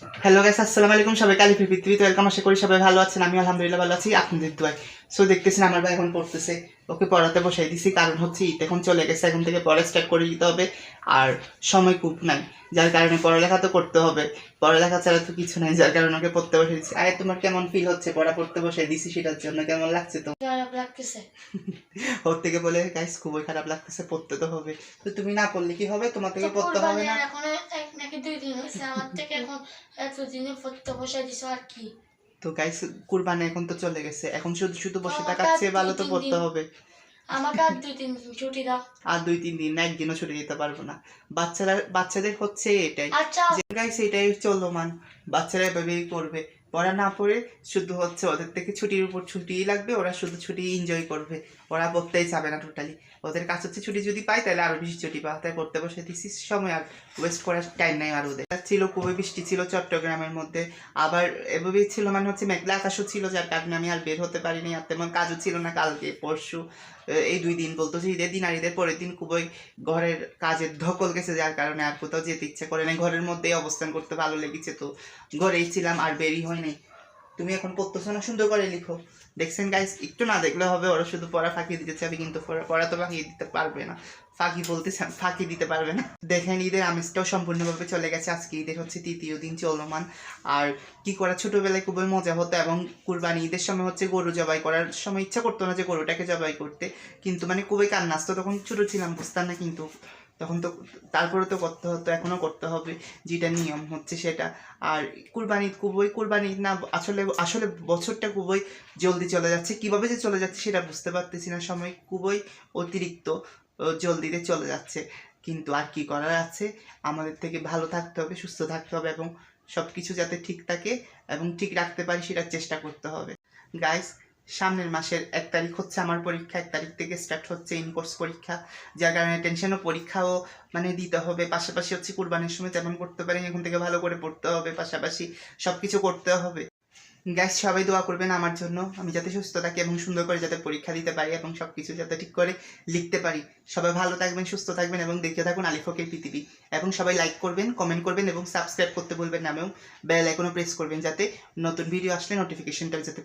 Hello guys আসসালামু আলাইকুম সবাই কালিফি পৃথিবীতে ওয়েলকাম আশা করি সবাই ভালো আছেন আমি আলহামদুলিল্লাহ ভালো আছি। আপনাদের দোয়ায় সো দেখতেছেন আমার ভাই এখন পড়তেছে। ওকে পড়াতে বসাই দিছি কারণ হচ্ছে ঈদ এখন চলে গেছে এখন থেকে পড়া স্টার্ট করে দিতে হবে। আর সময় খুব নাই যার কারণে পড়ালেখা তো করতে হবে। পড়ালেখা ছাড়া তো কিছু নাই যার কারণে ওকে পড়তে বসে দিচ্ছি আয় তোমার কেমন ফিল হচ্ছে? পড়া পড়তে বসে দিছি সেটার জন্য কেমন লাগছে তো খারাপ লাগতেছে। ওর থেকে বলে গাইস খুবই খারাপ লাগতেছে পড়তে তো হবে। তো তুমি না পড়লে কি হবে? তোমার থেকে পড়তে হবে না এখন এক নাকি দুই দিন হয়েছে আমার থেকে এখন এতদিনে পড়তে বসাই দিছো আর কি? তো গাইস কুরবানি এখন তো চলে গেছে। এখন শুধু শুধু বসে থাকার চেয়ে ভালো তো পড়তে হবে। আমাকে আর দুই তিন ছুটি দাও। আর দুই তিন দিন না একদিনও ছুটি দিতে পারব না। বাচ্চারা বাচ্চাদের হচ্ছে এটাই। আচ্ছা। যে গাইস এটাই চলমান। বাচ্চারা এভাবেই করবে। পড়া না পড়ে শুধু হচ্ছে ওদের থেকে ছুটির উপর ছুটিই লাগবে, ওরা শুধু ছুটি এনজয় করবে। ওরা পড়তেই চাবে না টোটালি ওদের কাছে হচ্ছে ছুটি যদি পায় তাহলে আরও বেশি ছুটি পায়। তাই পড়তে বসে দিছি, সময় আর ওয়েস্ট করার টাইম নাই আর ওদের। ছিল খুবই বৃষ্টি ছিল চট্টগ্রামের মধ্যে। আবার এভাবেই ছিল মানে হচ্ছে মেঘলা আকাশও ছিল, যার কারণে আমি আর বের হতে পারিনি। আর তেমন কাজও ছিল না কালকে, পরশু এই দুই দিন বলতো যে ঈদের দিন আর ঈদের পরের দিন খুবই ঘরের কাজের ধকল গেছে, যার কারণে আর কোথাও যেতে ইচ্ছে করে নাই। ঘরের মধ্যেই অবস্থান করতে ভালো লেগেছে তো। ঘরেই ছিলাম আর বেরি হয় নাই তুমি এখন পড়তেছো না সুন্দর করে লিখো। দেখছেন গাইস একটু না দেখলে হবে, ওরা শুধু পড়া ফাঁকি দিতে চাবে, কিন্তু পড়া- তো ফাঁকি দিতে পারবে না। ফাঁকি বলতে ফাঁকি দিতে পারবে না। দেখেন ঈদের আমেজটাও সম্পূর্ণভাবে চলে গেছে আজকে। ঈদের হচ্ছে তৃতীয় দিন চলমান। আর কি করা ছোটবেলায় খুবই মজা হতো এবং কুরবানি ঈদের সময় হচ্ছে গরু জবাই করার সময় ইচ্ছা করতো না যে গরুটাকে জবাই করতে। কিন্তু মানে খুবই কান্না আসতো তখন ছোট ছিলাম, বুঝতাম না কিন্তু তখন তো তারপরে তো করতে হতো এখনও করতে হবে, যেটা নিয়ম হচ্ছে সেটা। আর কুরবানি খুবই কুরবানি না, আসলে আসলে বছরটা খুবই জলদি চলে যাচ্ছে। কীভাবে যে চলে যাচ্ছে সেটা বুঝতে পারতেছি না সময়। খুবই অতিরিক্ত জলদিতে চলে যাচ্ছে। কিন্তু আর কি করার আছে? আমাদের থেকে ভালো থাকতে হবে, সুস্থ থাকতে হবে এবং সব কিছু যাতে ঠিক থাকে এবং ঠিক রাখতে পারি সেটার চেষ্টা করতে হবে। গাইস সামনের মাসের এক তারিখ হচ্ছে আমার পরীক্ষা, এক তারিখ থেকে স্টার্ট হচ্ছে ইন কোর্স পরীক্ষা, যার কারণে টেনশনও পরীক্ষাও মানে দিতে হবে। পাশাপাশি হচ্ছে কুরবানির সময় তেমন করতে পারি এখন থেকে ভালো করে পড়তে হবে, পাশাপাশি সব কিছু করতে হবে। গ্যাস সবাই দোয়া করবেন আমার জন্য, আমি যাতে সুস্থ থাকি এবং সুন্দর করে যাতে পরীক্ষা দিতে পারি এবং সব কিছু যাতে ঠিক করে লিখতে পারি। সবাই ভালো থাকবেন, সুস্থ থাকবেন এবং দেখতে থাকুন আলিফকের পৃথিবী। এবং সবাই লাইক করবেন কমেন্ট করবেন এবং সাবস্ক্রাইব করতে বলবেন না, এবং বেল আইকনও প্রেস করবেন যাতে নতুন ভিডিও আসলে নোটিফিকেশনটা যাতে